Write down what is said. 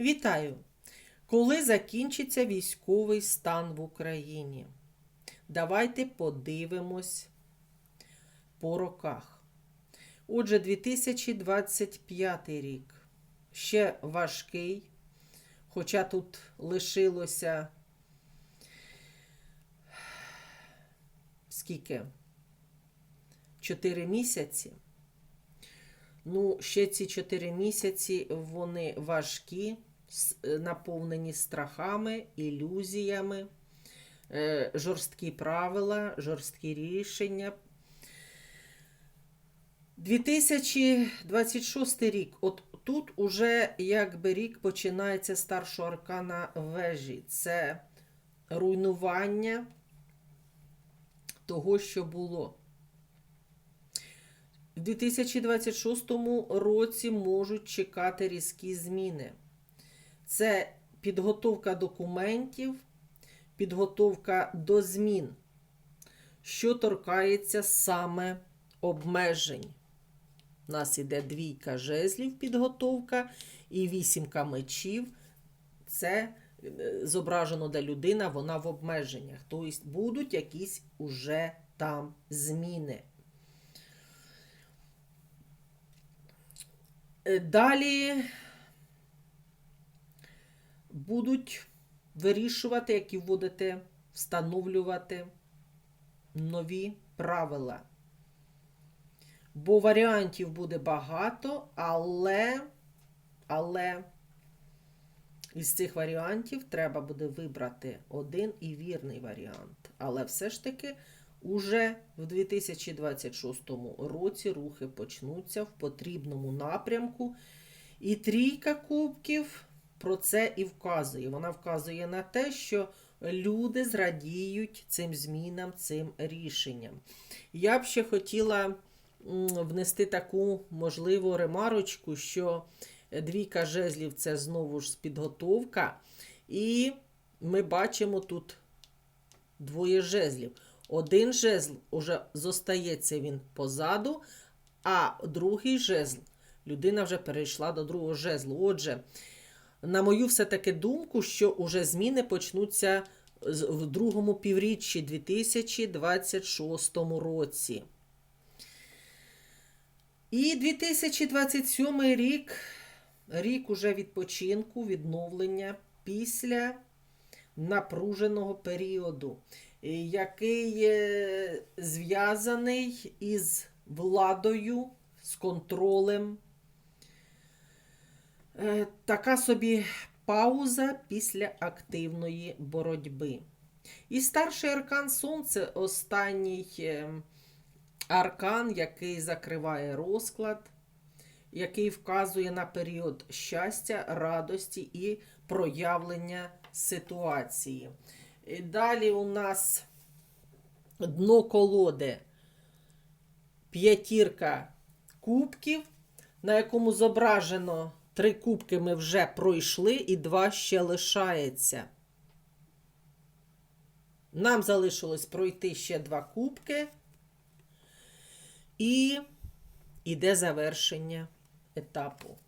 Вітаю! Коли закінчиться військовий стан в Україні? Давайте подивимось по роках. Отже, 2025 рік ще важкий, хоча тут лишилося скільки? 4 місяці. Ну, ще ці 4 місяці вони важкі, е, наповнені страхами, ілюзіями, е, жорсткі правила, жорсткі рішення. 2026 рік. От тут уже якби рік починається старшого аркана вежі. Це руйнування того, що було. В 2026 році можуть чекати різкі зміни. Це підготовка документів, підготовка до змін, що торкається саме обмежень. У нас іде двійка жезлів підготовка і вісімка мечів. Це е, зображено, де людина, вона в обмеженнях. Тобто будуть якісь уже там зміни. Далі будуть вирішувати, які вводити, встановлювати нові правила. Бо варіантів буде багато, але, але із цих варіантів треба буде вибрати один і вірний варіант. Але все ж таки уже в 2026 році рухи почнуться в потрібному напрямку. І трійка кубків про це і вказує. Вона вказує на те, що люди зрадіють цим змінам, цим рішенням. Я б ще хотіла внести таку можливу ремарочку, що двійка жезлів це знову ж підготовка. І ми бачимо тут двоє жезлів. Один жезл уже зостається він позаду, а другий жезл людина вже перейшла до другого жезлу. Отже, на мою все-таки думку, що уже зміни почнуться в другому півріччі 2026 році. І 2027 рік рік уже відпочинку, відновлення після напруженого періоду, який е, зв'язаний із владою, з контролем. Е, Така собі пауза після активної боротьби. І старший аркан Сонце останній е, аркан, який закриває розклад, який вказує на період щастя, радості і проявлення ситуації. Далі у нас дно колоди п'ятірка кубків, на якому зображено три кубки ми вже пройшли, і два ще лишається. Нам залишилось пройти ще два кубки. І іде завершення етапу.